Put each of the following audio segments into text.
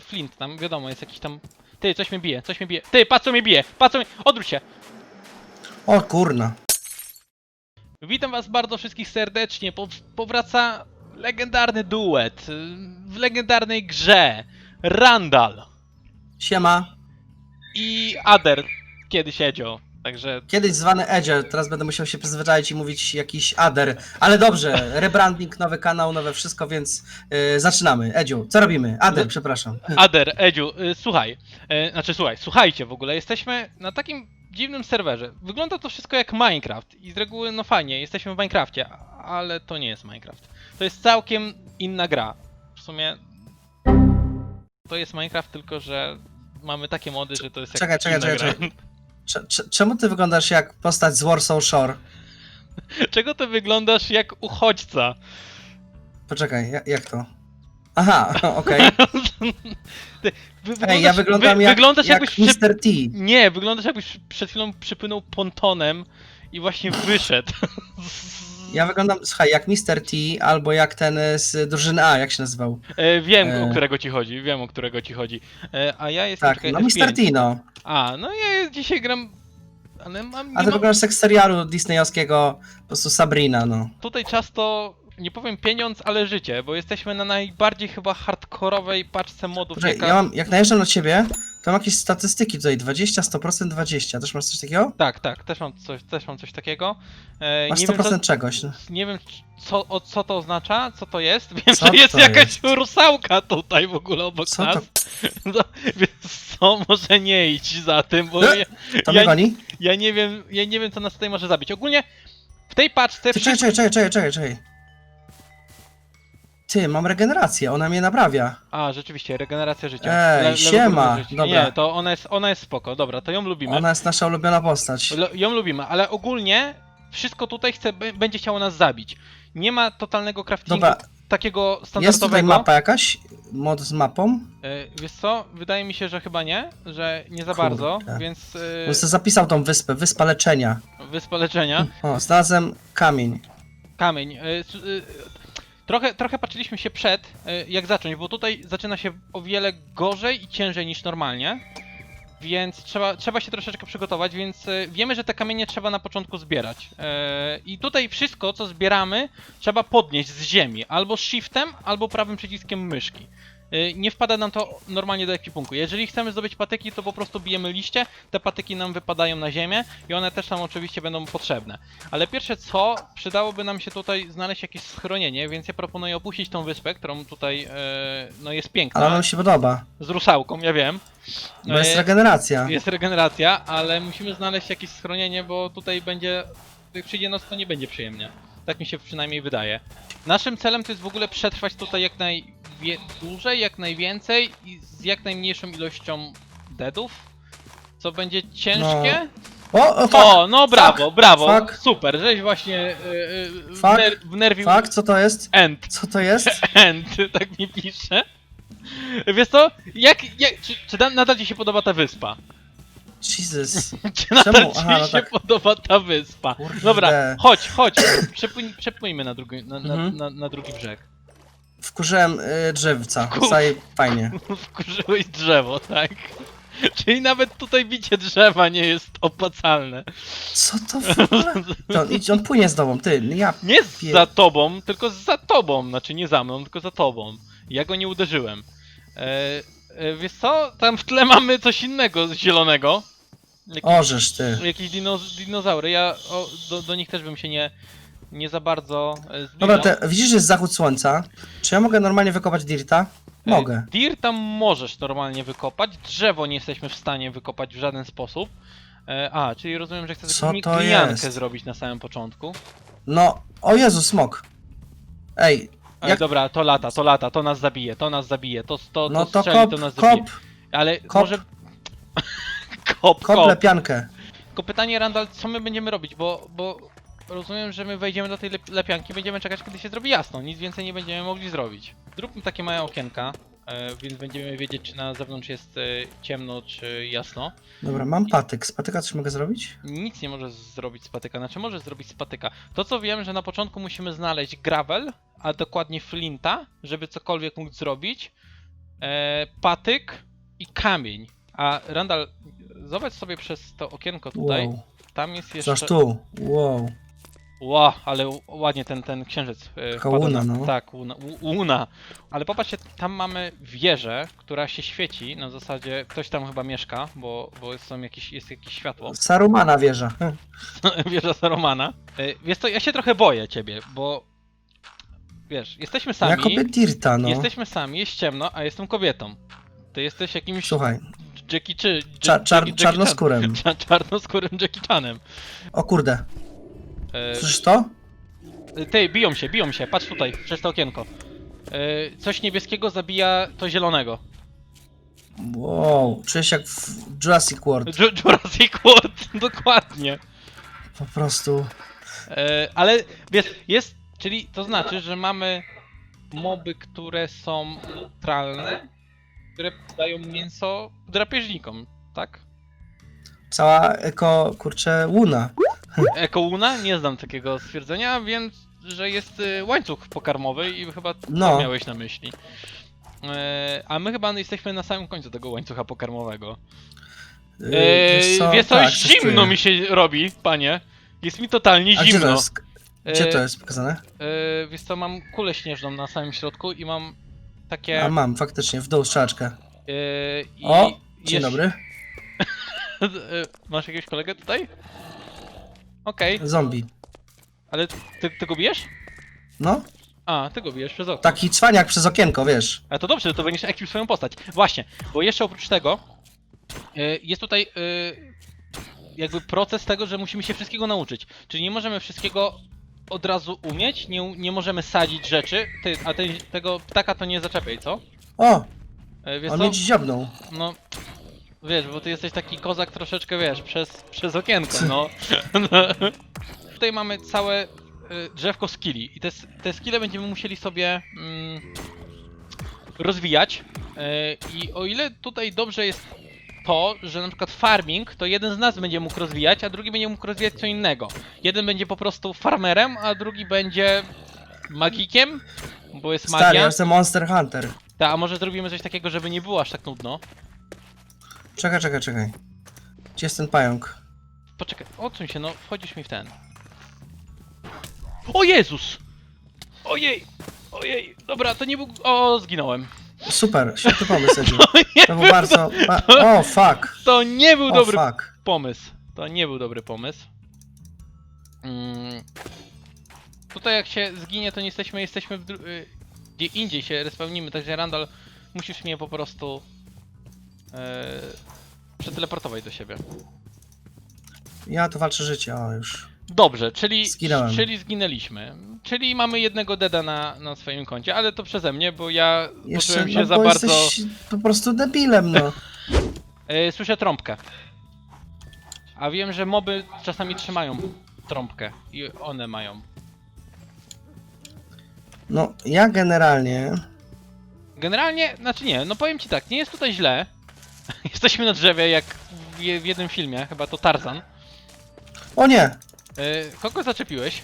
flint, tam wiadomo, jest jakiś tam... Ty, coś mnie bije, coś mnie bije. Ty, patrz co mnie bije, patrz co mnie... Odwróć się! O kurna. Witam was bardzo wszystkich serdecznie. Po, powraca legendarny duet y, w legendarnej grze. Randall Siema. i Ader kiedy siedział. Także Kiedyś zwany Edzie, teraz będę musiał się przyzwyczaić i mówić jakiś Ader. Ale dobrze, rebranding, nowy kanał, nowe wszystko, więc yy, zaczynamy. Edziu, co robimy? Ader, No. przepraszam. Ader, Edziu, y, słuchaj. Y, znaczy słuchaj, słuchajcie w ogóle, jesteśmy na takim dziwnym serwerze. Wygląda to wszystko jak Minecraft i z reguły no fajnie, jesteśmy w Minecrafcie, ale to nie jest Minecraft. To jest całkiem inna gra. W sumie to jest Minecraft, tylko że mamy takie mody, że to jest jak Czekaj, czekaj, inna czekaj, gra. Cze- cze- czemu ty wyglądasz jak postać z Warsaw Shore? Czego ty wyglądasz jak uchodźca? Poczekaj, ja, jak to? Aha, okej. Wy, Ej, ja wyglądam wy, jak, wyglądasz jak jakbyś. Mr. T. Nie, wyglądasz jakbyś przed chwilą przypłynął pontonem i właśnie wyszedł. Ja wyglądam, słuchaj, jak Mr. T albo jak ten z drużyny A, jak się nazywał? E, wiem, E. o którego ci chodzi, wiem, o którego ci chodzi. E, a ja jestem... Tak, czekaj, no F5. Mr. T, no. A, no ja dzisiaj gram... Ale mam... A ty mam wyglądasz jak z serialu disneyowskiego, po prostu Sabrina, no. tutaj często, nie powiem pieniądz, ale życie, bo jesteśmy na najbardziej chyba hardkorowej paczce modów, Poczekaj, jaka... ja mam, jak najeżdżam na ciebie, to mam jakieś statystyki tutaj, 20, 100%, 20. Też masz coś takiego? Tak, tak, też mam coś, też mam coś takiego. E, Masz nie 100% wiem, co, czegoś. No. nie wiem co, o, co to oznacza, co to jest. Wiem, Co że jest jakaś jest? rusałka tutaj w ogóle obok Co nas. to? No, więc co, może nie idź za tym, bo E? ja, To ja, ja nie wiem, ja nie wiem co nas tutaj może zabić. Ogólnie w tej paczce czekaj, czekaj, czekaj, czekaj, czekaj. Ty, mam regenerację, ona mnie naprawia. A, rzeczywiście, regeneracja życia. Ej, Le- siema, życia. dobra. Nie, to ona jest, ona jest spoko, dobra, to ją lubimy. Ona jest nasza ulubiona postać. Le- Ją lubimy, ale ogólnie wszystko tutaj chce, b- będzie chciało nas zabić. Nie ma totalnego craftingu Dobra, takiego jest standardowego. tutaj mapa jakaś? Mod z mapą? E, Wiesz co? Wydaje mi się, że chyba nie, że nie za Kurde. bardzo, więc Bym sobie zapisał tą wyspę, wyspa leczenia. e, wyspa leczenia, O, znalazłem kamień. kamień. E, s- e, Trochę, trochę patrzyliśmy się przed, e, jak zacząć, bo tutaj zaczyna się o wiele gorzej i ciężej niż normalnie. Więc trzeba, trzeba się troszeczkę przygotować, więc e, wiemy, że te kamienie trzeba na początku zbierać. E, I tutaj wszystko, co zbieramy, trzeba podnieść z ziemi. Albo shiftem, albo prawym przyciskiem myszki. E, Nie wpada nam to normalnie do ekwipunku. Jeżeli chcemy zdobyć patyki, to po prostu bijemy liście, te patyki nam wypadają na ziemię i one też nam oczywiście będą potrzebne. Ale pierwsze co, przydałoby nam się tutaj znaleźć jakieś schronienie, więc ja proponuję opuścić tą wyspę, którą tutaj e, no jest piękna, Ale ona mi się podoba, z rusałką, ja wiem. bo jest E, regeneracja. jest regeneracja, ale musimy znaleźć jakieś schronienie, bo tutaj będzie, jak przyjdzie noc, to nie będzie przyjemnie. Tak mi się przynajmniej wydaje. Naszym celem to jest w ogóle przetrwać tutaj jak najdłużej, jak najwięcej i z jak najmniejszą ilością deadów, co będzie ciężkie. O, o, fuck! o, no brawo, fuck, brawo, fuck. super, żeś właśnie yy, Fuck, wner wnerwił Fuck, co to jest? end. Co to jest? End, tak mi pisze. Wiesz co, jak, jak czy, czy da- nadal ci się podoba ta wyspa? Jesus. Czy nadal ci Aha, no się tak. podoba ta wyspa? Kurde. Dobra, chodź, chodź, przepłyń, przepłyńmy na drugi, na, na, Mhm. na, na drugi brzeg. Wkurzyłem y, drzewca. Staje fajnie. Wkurzyłeś drzewo, tak? Czyli nawet tutaj bicie drzewa nie jest opłacalne. Co to w ogóle? To on, idź, on płynie z tobą, ty. Ja. Nie Pie- za tobą, tylko za tobą. Znaczy nie za mną, tylko za tobą. Ja go nie uderzyłem. E, e, wiesz co? Tam w tle mamy coś innego zielonego. Orzesz ty. jakieś dino, dinozaury. Ja o, do, do nich też bym się nie, nie za bardzo e, zbliżał. Dobra, widzisz, że jest zachód słońca. Czy ja mogę normalnie wykopać dirta? E, Mogę. Dir tam możesz normalnie wykopać, drzewo nie jesteśmy w stanie wykopać w żaden sposób. E, a, czyli rozumiem, że chcesz Co to jest? zrobić na samym początku. No, o Jezu, smok. Ej, Jak- dobra, to lata, to lata, to nas zabije, to nas zabije, to, to, no to to strzeli, kop, to nas zabije. kop, Ale kop. może... kop, kop kop. lepiankę. Tylko pytanie, Randall, co my będziemy robić, bo, bo rozumiem, że my wejdziemy do tej lep lepianki, będziemy czekać, kiedy się zrobi jasno, nic więcej nie będziemy mogli zrobić. Zróbmy takie małe okienka, e, więc będziemy wiedzieć, czy na zewnątrz jest e, ciemno, czy jasno. Dobra, mam patyk. Z patyka coś mogę zrobić? Nic nie możesz zrobić z patyka, znaczy możesz zrobić z patyka. To co wiem, że na początku musimy znaleźć gravel, a dokładnie flinta, żeby cokolwiek mógł zrobić. e, patyk i kamień. A Randall, zobacz sobie przez to okienko tutaj. Wow. Tam jest jeszcze. Zaś tu. Wow. Ła, ale u- ładnie ten, ten księżyc. e, Taka wpada łuna, na- no. Tak, łuna, u- łuna. Ale popatrzcie, tam mamy wieżę, która się świeci. Na zasadzie ktoś tam chyba mieszka, bo, bo są jakieś, jest jakieś światło. Sarumana wieża. Wieża Saromana. E, Wiesz co, ja się trochę boję ciebie, bo wiesz, jesteśmy sami. Jakoby Dirta, no. Jesteśmy sami, jest ciemno, a jestem kobietą. Ty jesteś jakimś Słuchaj, Jackie czy Cza- czar- czarnoskórym. Czarnoskórym Jackie Chanem. o kurde. E, Słyszysz to? Ty, biją się, biją się, patrz tutaj, przez to okienko. E, coś niebieskiego zabija to zielonego. Wow, czuję się jak w Jurassic World. Ju- Jurassic World, dokładnie. Po prostu. E, ale wiesz, jest, czyli to znaczy, że mamy moby, które są neutralne, które dają mięso drapieżnikom, tak? Cała eko, kurczę, łuna. Ekouna, nie znam takiego stwierdzenia, więc że jest y, łańcuch pokarmowy i chyba to No. miałeś na myśli. E, a my chyba jesteśmy na samym końcu tego łańcucha pokarmowego. Yy, E, wiesz co, Tak, zimno czuję. mi się robi, panie. Jest mi totalnie A gdzie to zimno. jest? Gdzie E, to jest pokazane? E, wiesz co, mam kulę śnieżną na samym środku i mam takie... A mam, faktycznie, w dół strzałeczkę. e, i O, dzień jest- dobry. E, Masz jakiegoś kolegę tutaj? Okej, Zombie. ale ty, ty go bijesz? No, A, ty go bijesz przez okno. taki cwaniak przez okienko, wiesz. Ale to dobrze, to będziesz ekwił swoją postać. Właśnie, bo jeszcze oprócz tego y, jest tutaj y, jakby proces tego, że musimy się wszystkiego nauczyć. Czyli nie możemy wszystkiego od razu umieć, nie, u- nie możemy sadzić rzeczy. Ty, a tego ptaka to nie zaczepiaj, co? O, Y, Wiesz on co? mnie dziś dziobnął. No, wiesz, bo ty jesteś taki kozak troszeczkę, wiesz, przez, przez okienko, no. Tutaj mamy całe y, drzewko skilli i te, s- te skille będziemy musieli sobie mm, rozwijać. Y, I o ile tutaj dobrze jest to, że na przykład farming, to jeden z nas będzie mógł rozwijać, a drugi będzie mógł rozwijać co innego. Jeden będzie po prostu farmerem, a drugi będzie magikiem, bo jest Stary, ja magia. jestem Monster Hunter. Ta, a może zrobimy coś takiego, żeby nie było aż tak nudno. Czekaj, czekaj, czekaj. Gdzie jest ten pająk? Poczekaj, odsuń się, no wchodzisz mi w ten. O Jezus! Ojej! Ojej! Dobra, to nie był... O, zginąłem. Super, świetny pomysł, Edziu. To nie, To był bardzo... Ba... O, fuck. to nie był O, dobry fuck. pomysł. To nie był dobry pomysł. Mm. Tutaj jak się zginie, to nie jesteśmy, jesteśmy w dru- y, gdzie indziej się respełnimy, także Randall, musisz mnie po prostu e, przeteleportować do siebie. Ja tu walczę życie, o już. Dobrze, czyli, Zginąłem. czyli zginęliśmy. Czyli mamy jednego deda na, na swoim koncie, ale to przeze mnie, bo ja Jeszcze, poczułem się no za bo bardzo... jesteś po prostu debilem, no. E, słyszę trąbkę. A wiem, że moby czasami trzymają trąbkę i one mają. No, ja generalnie... Generalnie, znaczy nie, no powiem ci tak, nie jest tutaj źle. Jesteśmy na drzewie jak w, je- w jednym filmie, chyba to Tarzan. O nie! E, kogo zaczepiłeś?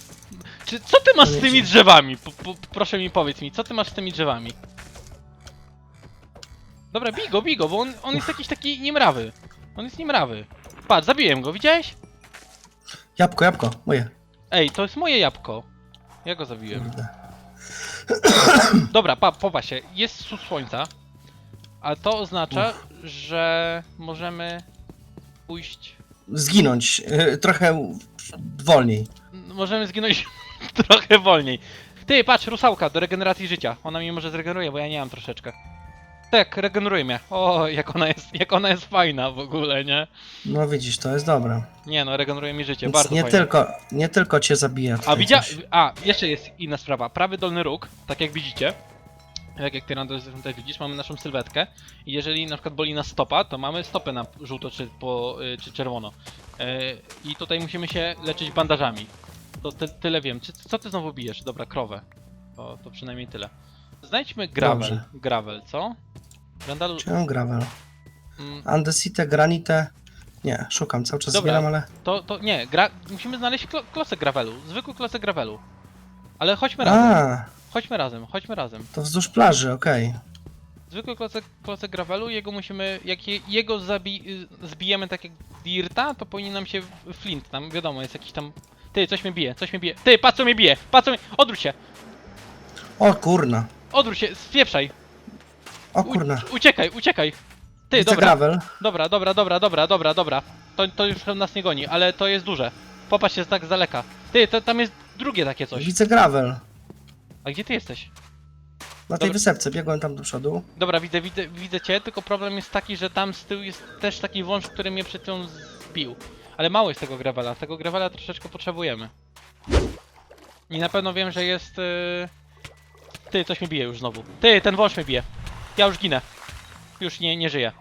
Czy, co ty masz z tymi drzewami? Po, po, proszę mi powiedz mi, co ty masz z tymi drzewami? Dobra, bij go, bij go, bo on, on jest jakiś taki niemrawy. On jest niemrawy. Patrz, zabiłem go, widziałeś? Jabłko, jabłko, moje. Ej, to jest moje jabłko. Ja go zabiłem. Kurde. Dobra, pa, popatrz się, jest słońca. A to oznacza, że możemy pójść. Zginąć. y, trochę wolniej. Możemy zginąć trochę wolniej. Ty, patrz, rusałka do regeneracji życia. Ona mi może zregeneruje, bo ja nie mam troszeczkę. Tak, regeneruje mnie. O, jak ona jest, jak ona jest fajna w ogóle, nie? No widzisz, to jest dobre. Nie no, regeneruje mi życie, Więc bardzo nie fajnie. tylko, nie tylko cię zabija. A tutaj widzia... coś. A, jeszcze jest inna sprawa. Prawy dolny róg, tak jak widzicie, tak jak ty Rando też widzisz, mamy naszą sylwetkę i jeżeli na przykład boli nas stopa, to mamy stopę na żółto czy, po, y, czy czerwono. E, I tutaj musimy się leczyć bandażami. To ty, tyle wiem. Czy, co ty znowu bijesz? Dobra, krowę. To, to przynajmniej tyle. Znajdźmy gravel. Dobrze. Gravel, co? Randalu... Mam gravel? Mm, Andesite, granite. Nie, szukam, cały czas Dobra. zbieram, ale. to, to nie, gra... musimy znaleźć klo, klocek gravelu. Zwykły klocek gravelu. Ale chodźmy razem. A, Chodźmy razem, chodźmy razem. to wzdłuż plaży, okej. zwykły klocek, klocek gravelu, jego musimy, jak je, jego zabi, y, zbijemy tak jak dirta, to powinien nam się flint, tam wiadomo, jest jakiś tam... Ty, coś mnie bije, coś mnie bije. Ty, patrz co mnie bije, patrz co mnie... Odwróć się, O kurna. odwróć się, spieprzaj. O U, kurna. uciekaj, uciekaj. Ty, Widzę dobra, gravel. dobra, dobra, dobra, dobra, dobra, dobra. To, to już nas nie goni, ale to jest duże. Popatrz, jest tak z daleka. Ty, to, tam jest drugie takie coś. Widzę gravel. A gdzie ty jesteś? Na tej Dobra. wysepce biegłem tam do przodu. Dobra, widzę, widzę, widzę cię, tylko problem jest taki, że tam z tyłu jest też taki wąż, który mnie przed chwilą zbił. Ale mało jest tego gravela, tego gravela troszeczkę potrzebujemy. I na pewno wiem, że jest... Yy... Ty, coś mnie bije już znowu. Ty, ten wąż mnie bije. Ja już ginę. Już nie, nie żyję.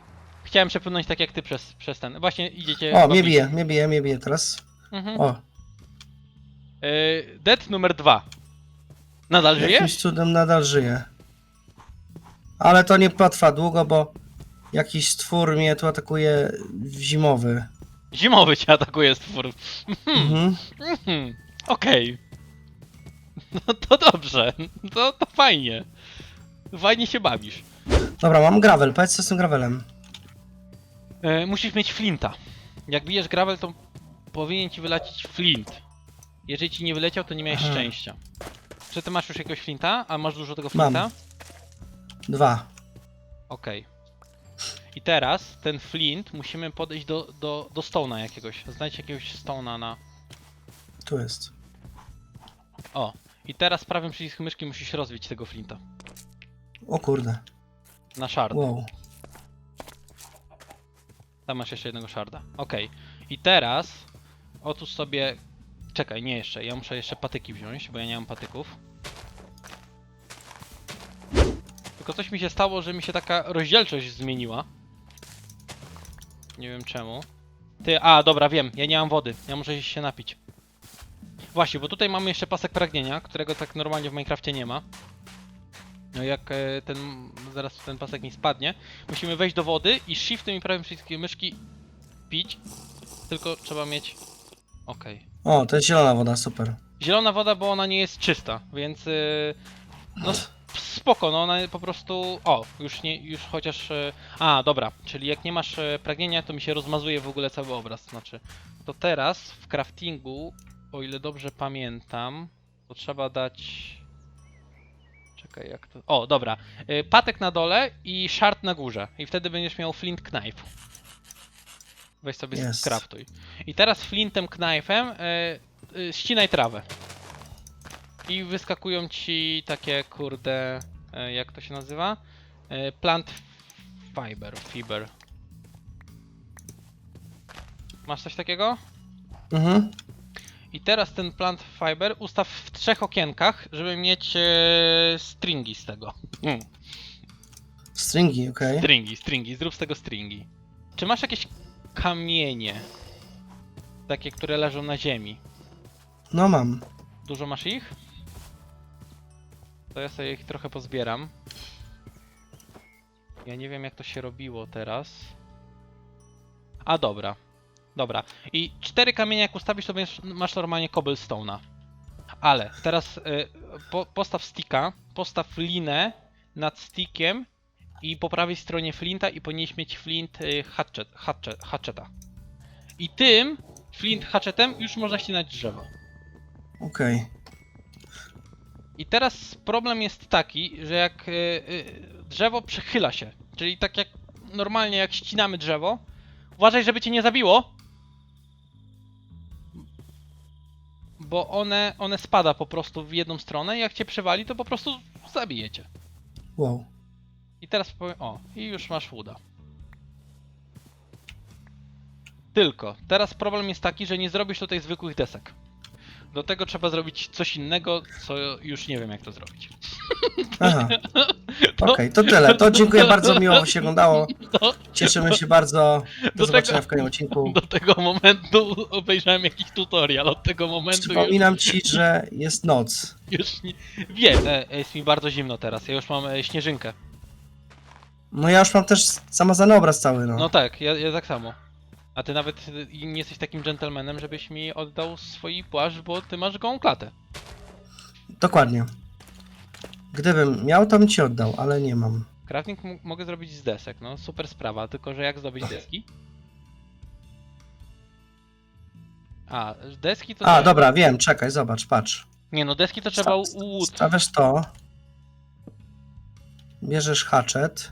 Chciałem przepłynąć tak jak ty przez, przez ten. Właśnie idziecie... O, mnie bije, mnie bije, mnie bije teraz. Mhm. O, Yy, dead numer dwa. Nadal żyje? jakimś cudem nadal żyje. Ale to nie potrwa długo, bo jakiś stwór mnie tu atakuje zimowy. Zimowy cię atakuje stwór. Mhm. Mhm, Okej. No to dobrze. To, to fajnie. Fajnie się bawisz. Dobra, mam gravel. Powiedz co z tym gravelem. E, musisz mieć flinta. Jak bijesz gravel, to powinien ci wylecieć flint. Jeżeli ci nie wyleciał, to nie miałeś Aha. szczęścia. Czy ty masz już jakiegoś flinta? A masz dużo tego Mam. flinta? Dwa. Okej. I teraz ten flint musimy podejść do, do, do stona jakiegoś. Znajdź jakiegoś stona na... Tu jest. O. I teraz prawym przyciskiem myszki musisz rozbić tego flinta. O kurde. Na shard. Wow. Tam masz jeszcze jednego sharda. Okej. I teraz otóż sobie. Czekaj, nie jeszcze. Ja muszę jeszcze patyki wziąć, bo ja nie mam patyków. Tylko coś mi się stało, że mi się taka rozdzielczość zmieniła. Nie wiem czemu. Ty, a dobra, wiem, ja nie mam wody. Ja muszę się napić. Właśnie, bo tutaj mamy jeszcze pasek pragnienia, którego tak normalnie w Minecrafcie nie ma. No jak e, ten, zaraz ten pasek mi spadnie, musimy wejść do wody i shiftem i prawym przyciskiem myszki pić. Tylko trzeba mieć... Okej. O, to jest zielona woda, super. Zielona woda, bo ona nie jest czysta, więc... Yy, no spoko, no ona po prostu... O, już nie, już chociaż... Yy, a, dobra, czyli jak nie masz e, pragnienia, to mi się rozmazuje w ogóle cały obraz, znaczy... To teraz w craftingu, o ile dobrze pamiętam, to trzeba dać... Czekaj, jak to... O, dobra. Y, Patek na dole i shard na górze. I wtedy będziesz miał flint knife. Weź sobie Jest. skraftuj. I teraz flintem knife'em y, y, ścinaj trawę. I wyskakują ci takie kurde... Y, jak to się nazywa? Y, plant fiber, fiber. Masz coś takiego? Mhm. I teraz ten plant fiber ustaw w trzech okienkach, żeby mieć e, stringi z tego. Mm. Stringi, okej. Stringi, stringi, zrób z tego stringi. Czy masz jakieś kamienie? Takie, które leżą na ziemi. No mam. Dużo masz ich? To ja sobie ich trochę pozbieram. Ja nie wiem jak to się robiło teraz. A dobra. Dobra. I cztery kamienie jak ustawisz, to będziesz, masz normalnie cobblestone'a. Ale teraz y, po, postaw sticka, postaw linę nad stickiem i po prawej stronie flinta i powinieneś mieć flint y, hatchet, hatchet, hatcheta. I tym flint hatchetem już można ścinać drzewo. Okej. I teraz problem jest taki, że jak y, y, drzewo przechyla się, czyli tak jak normalnie jak ścinamy drzewo, uważaj, żeby cię nie zabiło, bo one, one spada po prostu w jedną stronę i jak cię przewali, to po prostu zabijecie. Wow. I teraz powiem, o, i już masz łuda. Tylko, teraz problem jest taki, że nie zrobisz tutaj zwykłych desek. Do tego trzeba zrobić coś innego, co już nie wiem jak to zrobić. Aha. To- Okej, to tyle. To dziękuję bardzo, miło się oglądało. To, Cieszymy się bardzo. Do, Do zobaczenia tego- w kolejnym odcinku. do tego momentu obejrzałem jakiś tutorial, od tego momentu już, Przypominam ci, że jest noc. już nie... Wiem, e, jest mi bardzo zimno teraz, ja już mam e, śnieżynkę. No ja już mam też zamazany obraz cały, no. No tak, ja, ja tak samo. A ty nawet y, nie jesteś takim gentlemanem, żebyś mi oddał swój płaszcz, bo ty masz gołą klatę. Dokładnie. Gdybym miał, to bym ci oddał, ale nie mam. Crafting m- mogę zrobić z desek, no super sprawa, tylko że jak zdobyć deski? A, deski to... A, trzeba- dobra, wiem, czekaj, zobacz, patrz. Nie no, deski to trzeba u u łód. Stawiasz to. Bierzesz hatchet.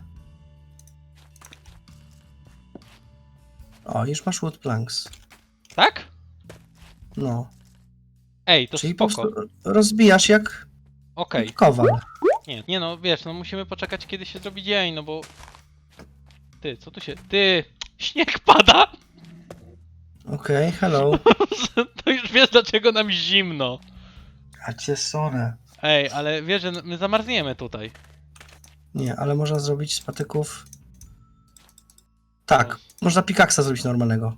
O, już masz wood planks. Tak? No. Ej, to Czyli po spoko. prostu rozbijasz jak Okej. kowal. Nie, nie no, wiesz, no musimy poczekać kiedy się zrobi dzień, no bo... Ty, co tu się... Ty! Śnieg pada! Okej, hello. To już wiesz dlaczego nam zimno. A cię sorę. Ej, ale wiesz, że my zamarzniemy tutaj. Nie, ale można zrobić z patyków. Tak, można pikaksa zrobić normalnego.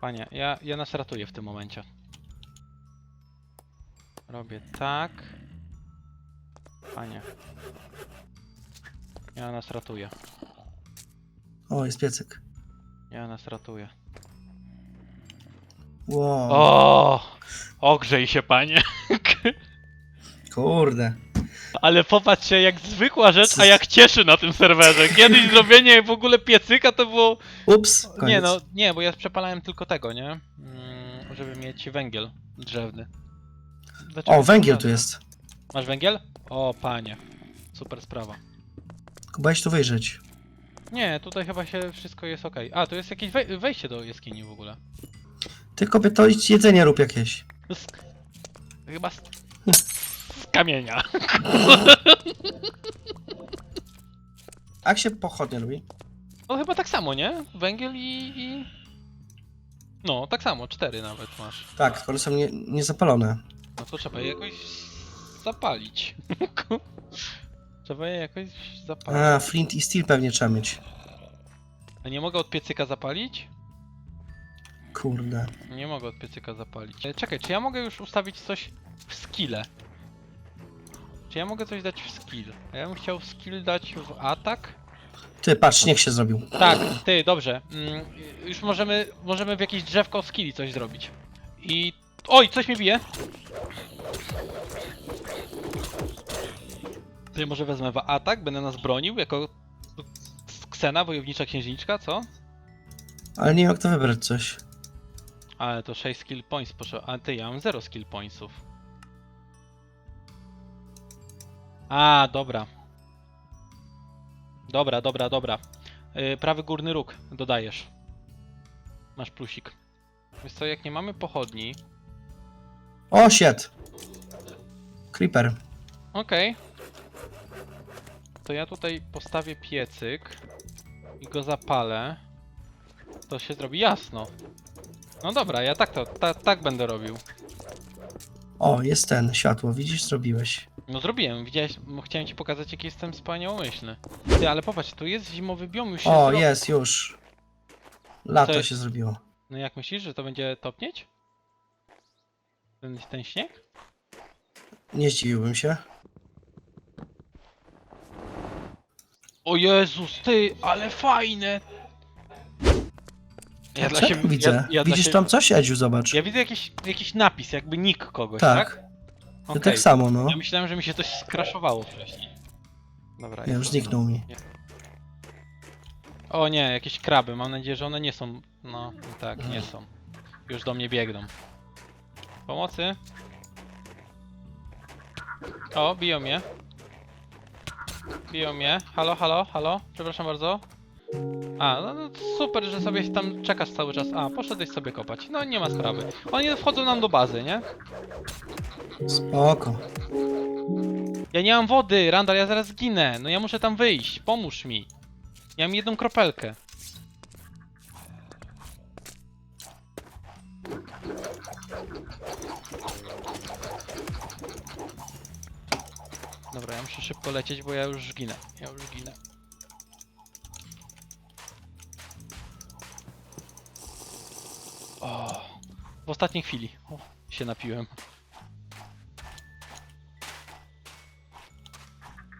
Panie, ja, ja nas ratuję w tym momencie. Robię tak. Panie. Ja nas ratuję. O, jest piecyk. Ja nas ratuję. Wow, O! Ogrzej się, panie. kurde. Ale popatrzcie, jak zwykła rzecz, a jak cieszy na tym serwerze. Kiedyś zrobienie w ogóle piecyka to było... Ups, koniec. Nie no, nie, bo ja przepalałem tylko tego, nie? Mm, żeby mieć węgiel drzewny. Dlaczego O, węgiel to tu jest. Masz węgiel? O, panie. Super sprawa. Kubałeś tu wyjrzeć. Nie, tutaj chyba się wszystko jest ok. A, to jest jakieś wej- wejście do jaskini w ogóle. Ty kobieto idź jedzenie rób jakieś. Chyba kamienia. Jak się pochodnie robi? No chyba tak samo, nie? Węgiel i... i... No, tak samo, cztery nawet masz. Tak, tylko one są nie, niezapalone. No to trzeba je jakoś zapalić. trzeba je jakoś zapalić. A, flint i steel pewnie trzeba mieć. A nie mogę od piecyka zapalić? Kurde. Nie mogę od piecyka zapalić. E, Czekaj, czy ja mogę już ustawić coś w skille? Czy ja mogę coś dać w skill? A ja bym chciał skill dać w atak? Ty, patrz, śnieg się zrobił. Tak, ty, dobrze. Mm, już możemy, możemy w jakieś drzewko skilli coś zrobić. I... Oj, coś mi bije! Ty, może wezmę w atak, będę nas bronił jako... Ksena, wojownicza księżniczka, co? Ale nie wiem jak to wybrać coś. Ale to 6 skill points poszło. A ty, ja mam 0 skill pointsów. A, dobra. Dobra, dobra, dobra. Yy, prawy górny róg dodajesz. Masz plusik. Wiesz co, jak nie mamy pochodni... O, shit. Creeper. Okej. To ja tutaj postawię piecyk i go zapalę. To się zrobi jasno. No dobra, ja tak to, ta, tak będę robił. O, jest ten, światło, widzisz, zrobiłeś. No zrobiłem, widziałeś, chciałem ci pokazać jaki jestem wspaniałomyślny. Ty, ale popatrz, tu jest zimowy biom, już się O, zro- jest, już. Lato się zrobiło. No jak myślisz, że to będzie topnieć? Ten, ten śnieg? Nie zdziwiłbym się. O Jezus, ty, ale fajne! Ja dla Co? siebie, Widzę. Ja, ja dla Widzisz siebie, tam coś, Edziu, zobacz. Ja widzę jakiś, jakiś napis, jakby nick kogoś, tak? tak, Okej. to tak samo, no. Ja myślałem, że mi się coś skraszowało wcześniej. Dobra. Nie, jest już zniknął mi. O nie, jakieś kraby. Mam nadzieję, że one nie są. No, tak, nie są. Już do mnie biegną. Pomocy. O, biją mnie. Biją mnie. Halo, halo, halo. Przepraszam bardzo. A, no, no super, że sobie tam czekasz cały czas. A, poszedłeś sobie kopać. No nie ma sprawy. Oni wchodzą nam do bazy, nie? Spoko. Ja nie mam wody, Randall, ja zaraz zginę. No ja muszę tam wyjść. Pomóż mi. Ja mam jedną kropelkę. Dobra, ja muszę szybko lecieć, bo ja już ginę. Ja już ginę. O, w ostatniej chwili. O, się napiłem.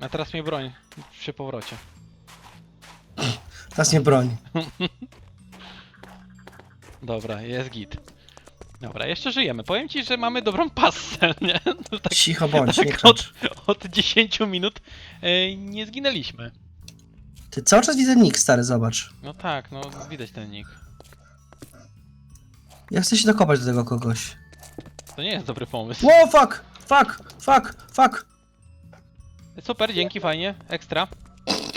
A teraz mnie broń przy powrocie. Teraz nie broń. Dobra, jest git. Dobra, jeszcze żyjemy. Powiem ci, że mamy dobrą passę, nie? No tak, Cicho bądź, nie tak krzycz. od 10 minut e, nie zginęliśmy. Ty cały czas widzę nick, stary, zobacz. No tak, no widać ten nick. Ja chcę się dokopać do tego kogoś. To nie jest dobry pomysł. Ło, fuck! Fuck! Fuck! Fuck! Super, dzięki, fajnie. Ekstra.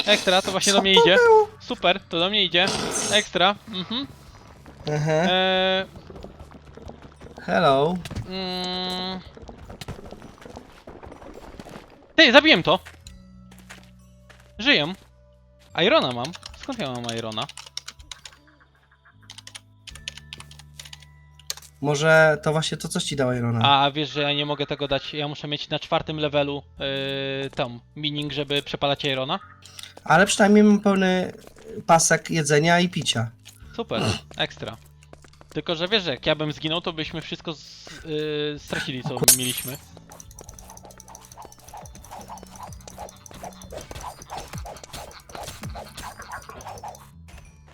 Ekstra, to właśnie Co do mnie to idzie. było? Super, to do mnie idzie. Ekstra. Mhm. Aha. Eee, Hello. mm. Ty, zabiłem to! Żyję. Irona mam. Skąd ja mam Irona? Może to właśnie to coś ci dała Irona. A wiesz, że ja nie mogę tego dać. Ja muszę mieć na czwartym levelu yy, tam mining, żeby przepalać Irona. Ale przynajmniej mam pełny pasek jedzenia i picia. Super, ekstra. Tylko, że wiesz, że jak ja bym zginął, to byśmy wszystko z, yy, stracili, co mieliśmy.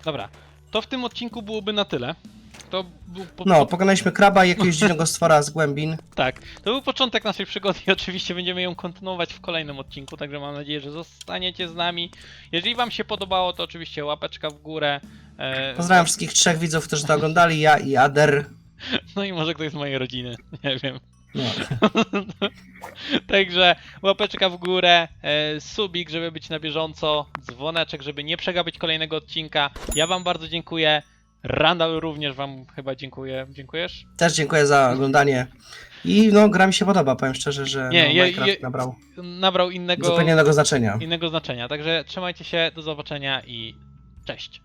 Dobra, to w tym odcinku byłoby na tyle. To był po, No, po, pokonaliśmy kraba i jakiegoś dziwnego stwora z głębin. tak, to był początek naszej przygody i oczywiście będziemy ją kontynuować w kolejnym odcinku, także mam nadzieję, że zostaniecie z nami. Jeżeli wam się podobało, to oczywiście łapeczka w górę. e, Pozdrawiam wszystkich trzech widzów, którzy to oglądali, ja i Ader. No i może ktoś z mojej rodziny, nie wiem. No. Także łapeczka w górę, e, subik, żeby być na bieżąco, dzwoneczek, żeby nie przegapić kolejnego odcinka. Ja wam bardzo dziękuję. Randall również wam chyba dziękuję. Dziękujesz? Też dziękuję za oglądanie. I no, gra mi się podoba, powiem szczerze, że Nie, no, je- Minecraft je- nabrał Nabrał innego, zupełnie innego znaczenia. innego znaczenia. Także trzymajcie się, do zobaczenia i cześć.